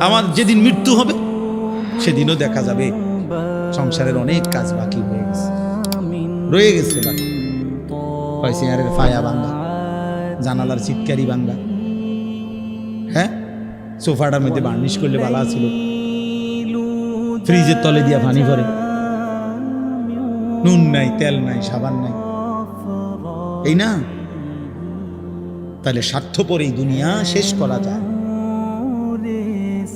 আমার যেদিন মৃত্যু হবে, সেদিনও দেখা যাবে। সংসারের অনেক কাজ বাকি হয়ে গেছে। রয়ে গেছে বাকি। ফায়া বাঙ্গা জানালার চিৎকারি বাঙ্গা হ্যাঁ? সোফাটার মধ্যে বার্নিশ করলে ভালো ছিল। ফ্রিজের তলে দিয়া পানি ভরে। নুন নাই, তেল নাই, সাবান নাই। এই না? তাহলে স্বার্থপর এই দুনিয়া শেষ করা যায়।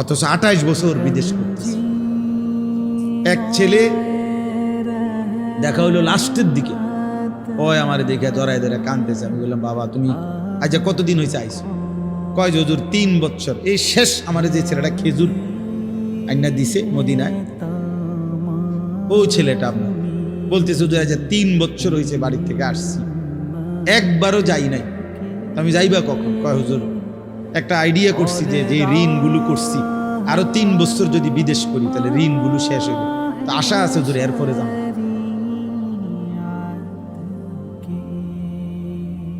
অথচ আঠাইশ বছর বিদেশ করতেছে। এক ছেলে দেখা হইল লাস্টের দিকে। ওই আমার দেখে জড়াই ধরে কানতেছে আমি বললাম, বাবা, তুমি আজ কতদিন হয়েছে আইসো কয় জজুর তিন বছর এই শেষ আমার যে ছেলেটা খেজুর আইনা দিছে মদিনায়, ও ছেলেটা আপনার। বলতেছে যে আজ তিন বছর হয়েছে বাড়ির থেকে আসছি। একবারও যাই নাই। আমি যাইবা কখন? কয়, হুজুর একটা আইডিয়া করছি যে যে ঋণগুলো করছি। আরও তিন বছর যদি বিদেশ করি, তাহলে ঋণগুলো শেষ হইবে। তো আশা আছে হুজুর, এরপরে যাব।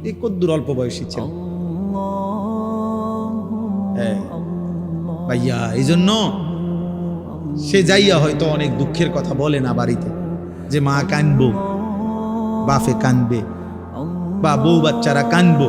এই কদ্দুর অল্প বয়সী ছেলে। হ্যাঁ। ভাইয়া এই জন্য সে যাইয়া হয়তো অনেক দুঃখের কথা বলে না বাড়িতে, যে মা কানবো বাফে কানবে, বা বউ বাচ্চারা কানবো।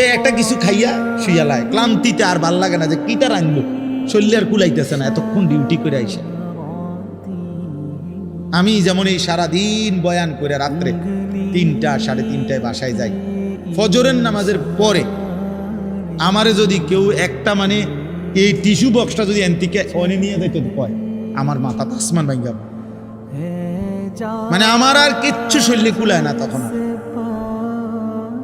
এ একটা কিছু খাইয়া শুয়ালায় ক্লান্তিতে আর ভালো লাগে না যে কিটা রাখব শরীরে আর কুলাইতেছে না, এতক্ষণ ডিউটি করে আইসে। আমি যেমন এই সারাদিন বয়ান করে রাত্রে তিনটা, সাড়ে তিনটায় বাসায় যাই। ফজরের নামাজের পরে আমারে যদি কেউ একটা মানে এই টিস্যু বক্সটা যদি এনতিকে অনে নিয়ে যেত কয়, আমার মাথা আসমান ভাঙ্গা। মানে আমার আর কিচ্ছু শরীরে কুলায় না তখন আর।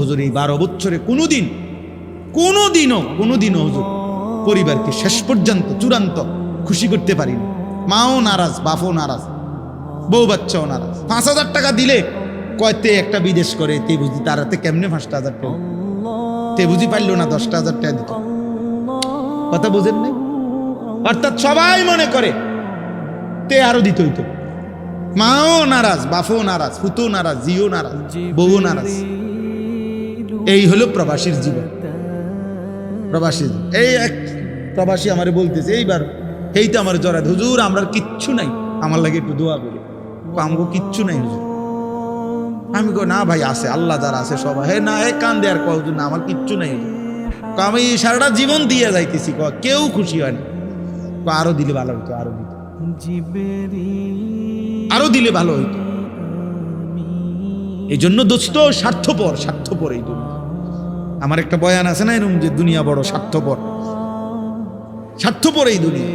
হুজুর, এই বারো বছরে কোনোদিন, কোনোদিনও কোনোদিনও হুজুর পরিবারকে শেষ পর্যন্ত, চূড়ান্ত খুশি করতে পারিনি। মাও নারাজ, বাপও নারাজ, বউ বাচ্চাও নারাজ। পাঁচ হাজার টাকা দিলে কয়তে একটা বিদেশ করে, তে বুঝি তারাতে কেমনে পাঁচটা হাজার টাকা? তে বুঝি পারল না দশটা হাজার টাকা দিত। কথা বুঝেন নাই? অর্থাৎ সবাই মনে করে, তে আরও দিত হইতো। মাও নারাজ, বাপও নারাজ ফুতো নারাজ জিও নারাজ বউ নারাজ। এই হলো প্রবাসীর জীবন। প্রবাসী এই এক প্রবাসী আমার বলতেছে এইবার এই তো আমার জড়াত হুজুর আমরা কিচ্ছু নাই। আমার লাগে একটু দোয়া করি। আমগো কিচ্ছু নাই হুজুর। আমি কো না ভাই আছে। আল্লাহ যারা আছে সব হে না হে কান দেয়ার কয় হুজুর, না আমার কিচ্ছু নাই হুজুর। আমি সারাটা জীবন দিয়ে যাইতেছি। কয়, কেউ খুশি হয় না। আরও দিলে ভালো হইতো আরও দিত। আরও দিলে ভালো হইতো। এই জন্য দোস্ত স্বার্থপর স্বার্থপর এই দুনিয়া। আমার একটা বয়ান আছে না এরকম যে দুনিয়া বড় স্বার্থপর। স্বার্থপর এই দুনিয়া।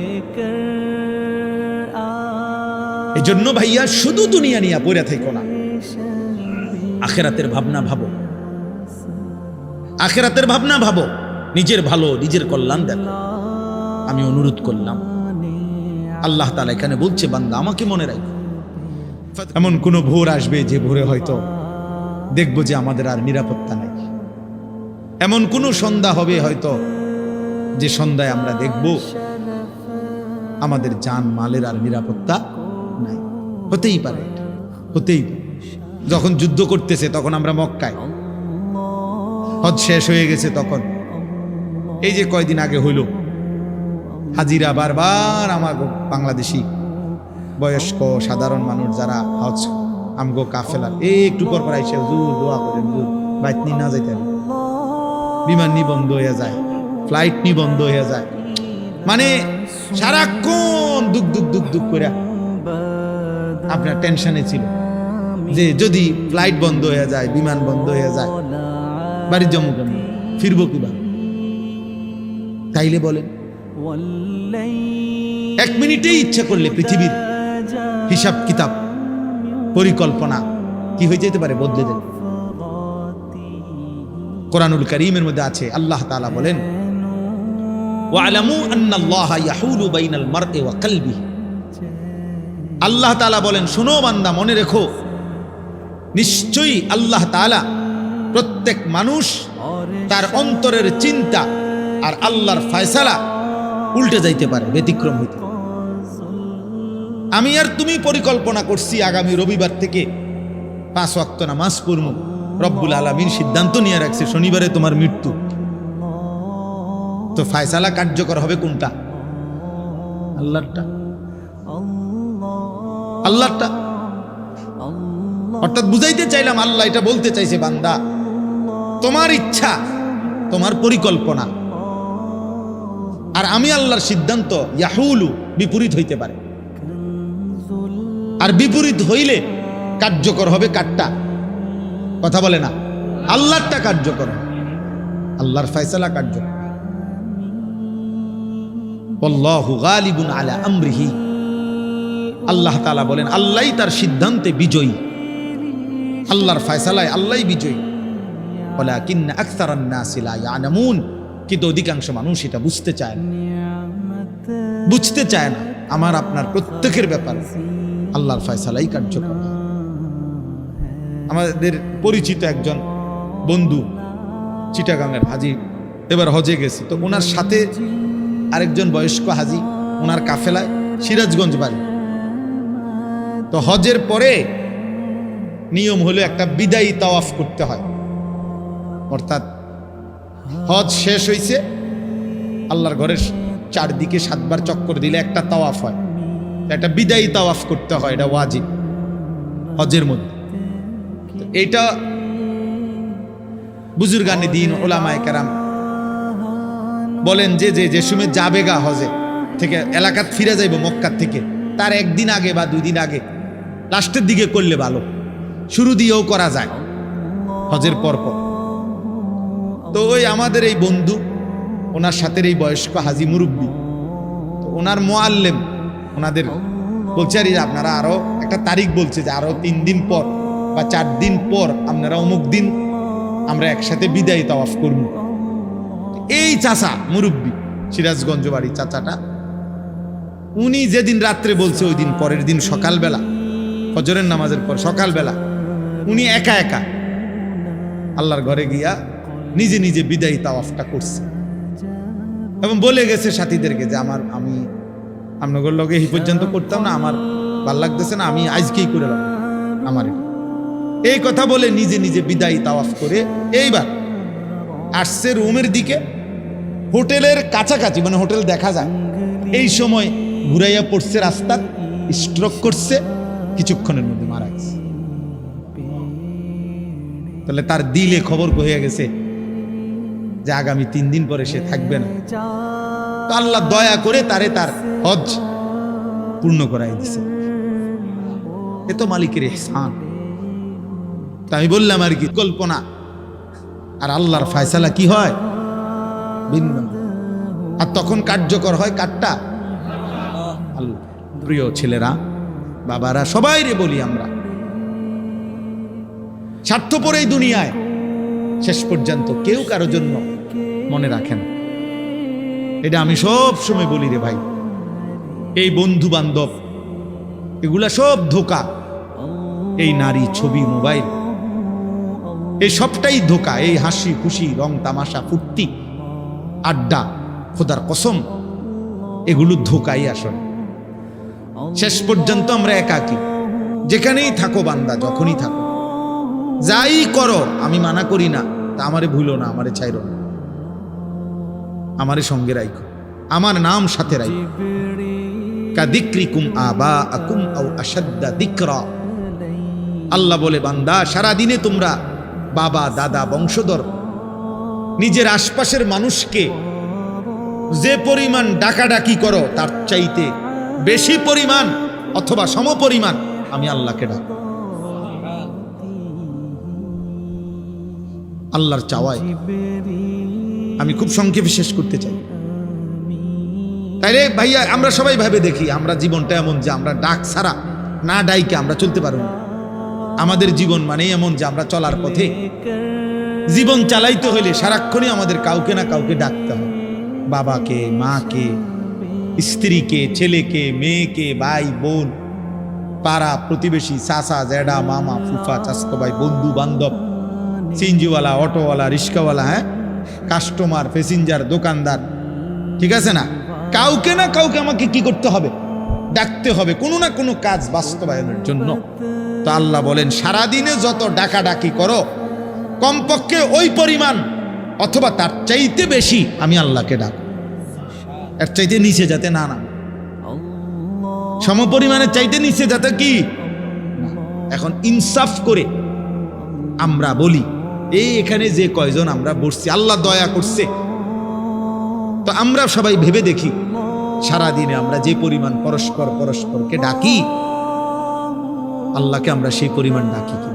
এই জন্য ভাইয়া শুধু দুনিয়া নিয়ে পড়ে থেকো না। আখেরাতের ভাবনা ভাবো। আখেরাতের ভাবনা ভাবো। নিজের ভালো, নিজের কল্যাণ দেখো। আমি অনুরোধ করলাম। আল্লাহ তালা এখানে বলছে, বান্দা, আমাকে মনে রাখো। এমন কোনো ভোর আসবে যে ভোরে হয়তো দেখব যে আমাদের আর নিরাপত্তা নাই। এমন কোনো সন্ধ্যা হবে হয়তো যে সন্ধ্যায় আমরা দেখব আমাদের জান মালের আর নিরাপত্তা নাই। হতেই পারে হতেই যখন যুদ্ধ করতেছে তখন আমরা মক্কায়। হজ শেষ হয়ে গেছে তখন। এই যে কয়দিন আগে হইল, হাজিরা বারবার আমার বাংলাদেশি, বয়স্ক, সাধারণ মানুষ যারা হজ, আমগো কাফেলা একটু পর পর আইসে, হুজুর, দোয়া করেন, হুজুর বাইক নিয়ে না যাইতে। বিমান নি বন্ধ হয়ে যায় ফ্লাইট নি বন্ধ হয়ে যায়। মানে সারাক্ষণ দুক দুক দুক দুক করে আপনার টেনশনে ছিল যে যদি ফ্লাইট বন্ধ হয়ে যায়, বিমান বন্ধ হয়ে যায় বাড়ির জম্মু কেমন ফিরবো কিবা তাইলে বলেন, এক মিনিটেই ইচ্ছা করলে পৃথিবীর হিসাব কিতাব পরিকল্পনা কি হয়ে যেতে পারে বদলে দেবে কোরআনুল করিমের মধ্যে আছে, আল্লাহ তালা বলেন আল্লাহ তাআলা বলেন, শোনো বান্দা, মনে রেখো, নিশ্চয়ই আল্লাহ তাআলা প্রত্যেক মানুষ তার অন্তরের চিন্তা আর আল্লাহর ফয়সালা উল্টে যাইতে পারে, ব্যতিক্রম হইতে আমি আর তুমি পরিকল্পনা করছি আগামী রবিবার থেকে পাঁচ ওয়াক্ত নামাজ পড়ব। রব্বুল আলমিন সিদ্ধান্ত নিয়ে রাখছে, শনিবারে তোমার মৃত্যু। তো ফায়সালা কার্যকর হবে কোনটা? আল্লাহটা আল্লাহটা অর্থাৎ বুঝাইতে চাইলাম, আল্লাহ এটা বলতে চাইছে, বান্দা, তোমার ইচ্ছা, তোমার পরিকল্পনা। আর আমি আল্লাহর সিদ্ধান্ত, ইয়াহুলু, বিপরীত হইতে পারে। আর বিপরীত হইলে কার্যকর হবে কাটটা কথা বলে না। আল্লাহটা কার্যকর। আল্লাহর ফয়সালা কার্যকর। আল্লাহু আলা আমরিহি। আল্লাহ তাআলা বলেন, আল্লাহই তার সিদ্ধান্তে বিজয়ী। আল্লাহর ফয়সালায় আল্লাহই বিজয়ী। ওয়ালাকিন্না আকসারান নাসি লা ইয়ালামুন কিন্তু অধিকাংশ মানুষ এটা বুঝতে চায় না। বুঝতে চায় না। আমার, আপনার প্রত্যেকের ব্যাপার। আল্লাহর ফয়সালাই কার্যকর। আমাদের পরিচিত একজন বন্ধু চিটাগাঙ্গের হাজি। এবার হজে গেছে। তো ওনার সাথে আরেকজন বয়স্ক হাজি, ওনার কাফেলায় সিরাজগঞ্জ বাড়ি। তো হজের পরে নিয়ম হলো একটা বিদায়ী তাওয়াফ করতে হয়। অর্থাৎ হজ শেষ হইছে, আল্লাহর ঘরের চারদিকে সাতবার চক্কর দিলে একটা তাওয়াফ হয়। একটা বিদায়ী তাওয়াফ করতে হয়, এটা ওয়াজিব। হজের মধ্যে। তো এইটা বুজুর্গানি দিন ওলামায় কারাম বলেন যে যে যে সময় যাবে গা হজে, থেকে এলাকাত ফিরে যাইব মক্কার থেকে, তার একদিন আগে বা দুই দিন আগে, লাস্টের দিকে করলে ভালো, শুরু দিয়েও করা যায়, হজের পর পর তো ওই আমাদের এই বন্ধু, ওনার সাথে এই বয়স্ক হাজি মুরব্বী, তো ওনার মোয়াল্লেম, ওনাদের বলছে আপনারা আরও একটা তারিখ বলছে যে আরও তিন দিন পর বা চার দিন পর আপনারা অমুক দিন আমরা একসাথে বিদায় তাওয়াফ করব। এই চাচা মুরব্বী, সিরাজগঞ্জ বাড়ি চাচাটা, উনি যেদিন রাত্রে বলছে ওই দিন পরের দিন সকালবেলা, ফজরের নামাজের পর সকালবেলা, উনি একা একা আল্লাহর ঘরে গিয়া নিজে নিজে বিদায়ী তাওয়াফটা করছে। এবং বলে গেছে সাথীদেরকে যে আমার, আমি আপনাদের লগে এই পর্যন্ত করতাম না, আমার ভালো লাগতেছে না, আমি আজকেই করে আমার। এই কথা বলে নিজে নিজে বিদায়ী তাওয়াফ করে এইবার আসছে রুমের দিকে। হোটেলের কাছাকাছি মানে হোটেল দেখা যায় এই সময় ঘুরাইয়া পড়ছে রাস্তা স্ট্রোক করছে, কিছুক্ষণের মধ্যে মারা গেছে। তাহলে তার দিলে খবর হয়ে গেছে? যে আগামী তিন দিন পরে সে থাকবে না। তো আল্লাহ দয়া করে তারে তার হজ পূর্ণ করাই দিছে। এ তো মালিকের এহসান তা আমি বললাম, আর কি কল্পনা? আর আল্লাহর ফায়সালা কি হয়? ভিন্ন। আর তখন কার্যকর হয় কাঠটা প্রিয় ছেলেরা, বাবারা সবাই রে বলি আমরা, স্বার্থপর এই দুনিয়ায় শেষ পর্যন্ত কেউ কারও জন্য মনে রাখেন এটা আমি সব সময় বলি রে ভাই। এই বন্ধু বান্ধব এগুলা সব ধোকা। এই নারী ছবি, মোবাইল এই সবটাই ধোকা, এই হাসি, খুশি, রং, তামাশা, ফুর্তি, আড্ডা, খোদার কসম, এগুলো ধোকাই আসলে। শেষ পর্যন্ত আমরা একাকি। যেখানেই থাকো বান্দা, যখনই থাকো। যাই করো, আমি মানা করি না, তা আমারে ভুলো না, আমারে ছাইরো না। আমারে সঙ্গে রাইখো। আমার নাম সাথে রাইখো। কাদিক্রিকুম আবা আকুম আও আসাদ্দা দিকরা। আল্লাহ বলে, বান্দা সারা দিনে তোমরা বাবা, দাদা, বংশধর, নিজের আশপাশের মানুষকে যে পরিমাণ ডাকাডাকি করো, তার চাইতে বেশি পরিমাণ অথবা সমপরিমাণ আমি আল্লাহকে ডাক আল্লাহর চাওয়ায় আমি খুব সংক্ষেপে শেষ করতে চাই। তাইলে ভাইয়া, আমরা সবাই ভাবে দেখি, আমরা জীবনটা এমন যে আমরা ডাক ছাড়া, না ডাইকে আমরা চলতে পারব না। আমাদের জীবন মানে এমন যে আমরা চলার পথে। জীবন চালাইতে হলে সারাক্ষণই আমাদের কাউকে না কাউকে ডাকতে হয়। বাবাকে, মাকে, স্ত্রীকে, ছেলেকে, মেয়েকে, ভাই, বোন, পাড়া, প্রতিবেশী, চাচা জ্যাডা মামা, ফুফা চাস্ত ভাই, বন্ধু, বান্ধব সিনজিওয়ালা অটোওয়ালা, রিক্সাওয়ালা হ্যাঁ? কাস্টমার, প্যাসেঞ্জার, দোকানদার, ঠিক আছে না? কাউকে না কাউকে আমাকে কি করতে হবে? ডাকতে হবে। কোনো না কোনো কাজ বাস্তবায়নের জন্য। তো আল্লাহ বলেন, সারাদিনে যত ডাকাডাকি করো, কমপক্ষে ওই পরিমাণ, অথবা তার চাইতে বেশি আমি আল্লাহকে ডাক এর চাইতে নিচে যাতে না না সমপরিমাণের চাইতে নিচে যাতে কি? এখন ইনসাফ করে আমরা বলি এই এখানে যে কয়জন আমরা বসছি, আল্লাহ দয়া করছে। তো আমরা সবাই ভেবে দেখি, সারাদিনে আমরা যে পরিমাণ পরস্পর পরস্পরকে ডাকি আল্লাহকে আমরা সেই পরিমাণ ডাকি কি